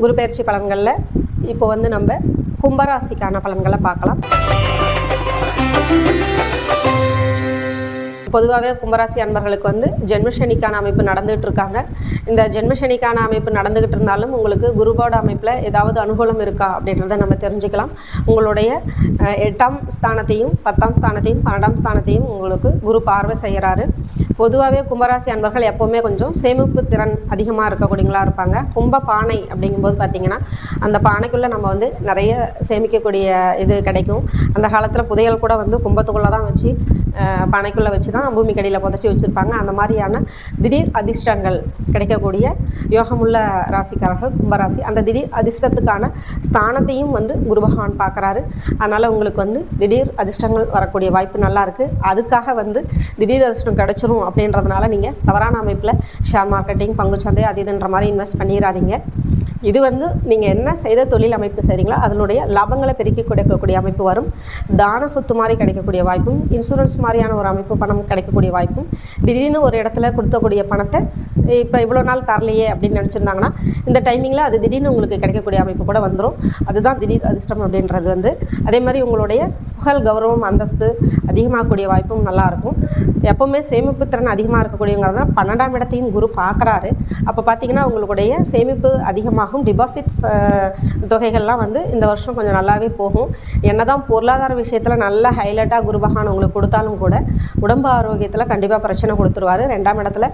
குரு பயிற்சி பலன்களில் இப்போ வந்து நம்ம கும்பராசிக்கான பலன்களை பார்க்கலாம். பொதுவாகவே கும்பராசி அன்பர்களுக்கு வந்து ஜென்மசனிக்கான அமைப்பு நடந்துகிட்டு இருக்காங்க இந்த ஜென்மசனிக்கான அமைப்பு நடந்துகிட்டு இருந்தாலும் உங்களுக்கு குருபோட அமைப்பில் ஏதாவது அனுகூலம் இருக்கா அப்படின்றத நம்ம தெரிஞ்சுக்கலாம். உங்களுடைய எட்டாம் ஸ்தானத்தையும் பத்தாம் ஸ்தானத்தையும் பன்னெண்டாம் ஸ்தானத்தையும் உங்களுக்கு குரு பார்வை செய்கிறாரு பொதுவாகவே கும்பராசி அன்பர்கள் எப்போவுமே கொஞ்சம் சேமிப்பு திறன் அதிகமாக இருக்கக்கூடியங்களா இருப்பாங்க. கும்ப பானை அப்படிங்கும்போது பார்த்தீங்கன்னா அந்த பானைக்குள்ளே நம்ம வந்து நிறைய சேமிக்கக்கூடிய இது கிடைக்கும். அந்த காலத்தில் புதையல் கூட வந்து கும்பத்துக்குள்ளே தான் வச்சு பானைக்குள்ளே வச்சு தான் பூமிக்கடியில் புதைச்சி வச்சுருப்பாங்க. அந்த மாதிரியான திடீர் அதிர்ஷ்டங்கள் கிடைக்கக்கூடிய யோகமுள்ள ராசிக்காரர்கள் கும்பராசி. அந்த திடீர் அதிர்ஷ்டத்துக்கான ஸ்தானத்தையும் வந்து குரு பகவான் பார்க்குறாரு. அதனால் உங்களுக்கு வந்து திடீர் அதிர்ஷ்டங்கள் வரக்கூடிய வாய்ப்பு நல்லாயிருக்கு அதுக்காக வந்து திடீர் அதிர்ஷ்டம் கிடச்சிரும் அப்படின்றதுனால நீங்கள் தவறான அமைப்பில் ஷேர் மார்க்கெட்டிங் பங்குச்சந்தை அது இதுன்ற மாதிரி இன்வெஸ்ட் பண்ணிடாதீங்க இது வந்து நீங்கள் என்ன செய்த தொழில் அமைப்பு செய்கிறீங்களோ அதனுடைய லாபங்களை பெருக்கி கொடுக்கக்கூடிய அமைப்பு வரும். தான சொத்து மாதிரி கிடைக்கக்கூடிய வாய்ப்பும் இன்சூரன்ஸ் மாதிரியான ஒரு அமைப்பு பணம் கிடைக்கக்கூடிய வாய்ப்பும் திடீர்னு ஒரு இடத்துல கொடுத்தக்கூடிய பணத்தை இப்போ இவ்வளோ நாள் தரலையே அப்படின்னு நினச்சிருந்தாங்கன்னா இந்த டைமிங்கில் அது திடீர்னு உங்களுக்கு கிடைக்கக்கூடிய அமைப்பு கூட வந்துடும் அதுதான் திடீர் அதிர்ஷ்டம் அப்படின்றது வந்து. அதே மாதிரி உங்களுடைய புகழ் கௌரவம் அந்தஸ்து அதிகமாகக்கூடிய வாய்ப்பும் நல்லாயிருக்கும் எப்போவுமே சேமிப்பு திறன் அதிகமாக இருக்கக்கூடியவங்கிறத பன்னெண்டாம் இடத்தையும் குரு பார்க்குறாரு. அப்போ பார்த்தீங்கன்னா உங்களுடைய சேமிப்பு அதிகமாக ஆகும். டிபாசிட்ஸ் தொகைகள்லாம் வந்து இந்த வருஷம் கொஞ்சம் நல்லாவே போகும். என்னதான் பொருளாதார விஷயத்தில் நல்ல ஹைலைட்டாக குருபகான் உங்களுக்கு கொடுத்தாலும் கூட உடம்பு ஆரோக்கியத்தில் கண்டிப்பாக பிரச்சனை கொடுத்துருவாரு. ரெண்டாம் இடத்துல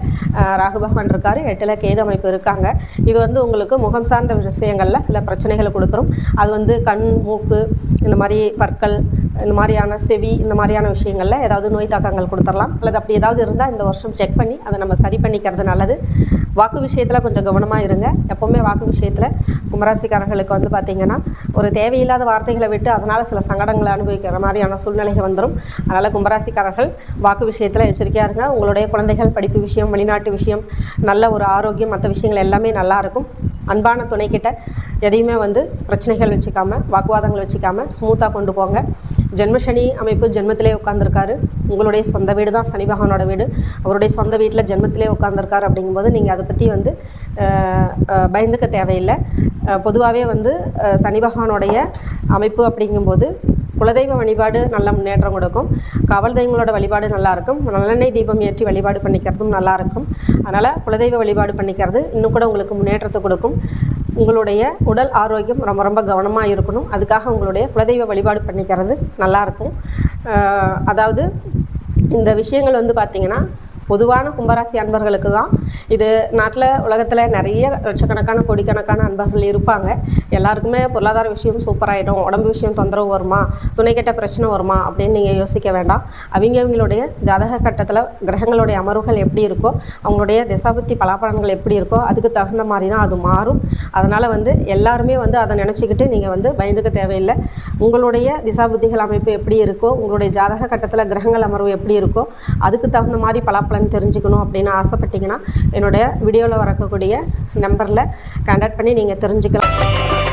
ராகு பகவான் இருக்கார். எட்டில் கேது அமைப்பு இருக்காங்க. இது வந்து உங்களுக்கு முகம் சார்ந்த விஷயங்களில் சில பிரச்சனைகளை கொடுத்துரும். அது வந்து கண் மூக்கு இந்த மாதிரி பற்கள் இந்த மாதிரியான செவி இந்த மாதிரியான விஷயங்களில் ஏதாவது நோய் தாக்கங்கள் கொடுத்துடலாம். அல்லது அப்படி ஏதாவது இருந்தால் இந்த வருஷம் செக் பண்ணி அதை நம்ம சரி பண்ணிக்கிறது நல்லது. வாக்கு விஷயத்தில் கொஞ்சம் கவனமாக இருங்க. எப்போவுமே வாக்கு விஷயத்தில் கும்பராசிக்காரர்களுக்கு வந்து பார்த்திங்கன்னா ஒரு தேவையில்லாத வார்த்தைகளை விட்டு அதனால் சில சங்கடங்களை அனுபவிக்கிற மாதிரியான சூழ்நிலைகள் வந்துடும் அதனால் கும்பராசிக்காரர்கள் வாக்கு விஷயத்தில் எச்சரிக்கையாக இருங்க. உங்களுடைய குழந்தைகள் படிப்பு விஷயம் வெளிநாட்டு விஷயம் நல்ல ஒரு ஆரோக்கியம் மற்ற விஷயங்கள் எல்லாமே நல்லாயிருக்கும் அன்பான துணைக்கிட்ட எதையுமே வந்து பிரச்சனைகள் வச்சுக்காமல் வாக்குவாதங்கள் வச்சுக்காமல் ஸ்மூத்தாக கொண்டு போங்க. ஜென்மசனி அமைப்பு ஜென்மத்திலே உட்காந்துருக்காரு உங்களுடைய சொந்த வீடு தான் சனி பகவானோட வீடு. அவருடைய சொந்த வீட்டில் ஜென்மத்திலே உட்காந்துருக்காரு அப்படிங்கும்போது நீங்கள் அதை பற்றி வந்து பயந்துக்க தேவையில்லை. பொதுவாகவே வந்து சனி பகவானுடைய அமைப்பு அப்படிங்கும்போது குலதெய்வ வழிபாடு நல்ல முன்னேற்றம் கொடுக்கும். காவல் தெய்வங்களோட வழிபாடு நல்லாயிருக்கும். நல்லெண்ணெய் தீபம் ஏற்றி வழிபாடு பண்ணிக்கிறதும் நல்லாயிருக்கும். அதனால் குலதெய்வ வழிபாடு பண்ணிக்கிறது இன்னும் கூட உங்களுக்கு முன்னேற்றத்தை கொடுக்கும். உங்களுடைய உடல் ஆரோக்கியம் ரொம்ப ரொம்ப கவனமாக இருக்கணும். அதுக்காக உங்களுடைய குலதெய்வ வழிபாடு பண்ணிக்கிறது நல்லாயிருக்கும். அதாவது இந்த விஷயங்கள் வந்து பார்த்திங்கன்னா பொதுவான கும்பராசி அன்பர்களுக்கு தான் இது நாட்டில் உலகத்தில் நிறைய லட்சக்கணக்கான கோடிக்கணக்கான அன்பர்கள் இருப்பாங்க. எல்லாருக்குமே பொருளாதார விஷயம் சூப்பராகிடும் உடம்பு விஷயம் தொந்தரவு வருமா? துணை கெட்ட பிரச்சனை வருமா? அப்படின்னு நீங்கள் யோசிக்க வேண்டாம். அவங்க அவங்களுடைய ஜாதக கட்டத்தில் கிரகங்களுடைய அமர்வுகள் எப்படி இருக்கோ அவங்களுடைய திசாபுத்தி பலாபலன்கள் எப்படி இருக்கோ அதுக்கு தகுந்த மாதிரி தான் அது மாறும். அதனால் வந்து எல்லாருமே வந்து அதை நினச்சிக்கிட்டு நீங்கள் வந்து பயந்துக்க தேவையில்லை. உங்களுடைய திசாபுத்திகள் அமைப்பு எப்படி இருக்கோ உங்களுடைய ஜாதக கட்டத்தில் கிரகங்கள் அமர்வு எப்படி இருக்கோ அதுக்கு தகுந்த மாதிரி பலாப்பலன் தெரிஞ்சுக்கணும் அப்படின்னு ஆசைப்பட்டீங்கன்னா என்னுடைய வீடியோவில் வரக்கூடிய நம்பரில் கான்டாக்ட் பண்ணி நீங்கள் தெரிஞ்சுக்கலாம்.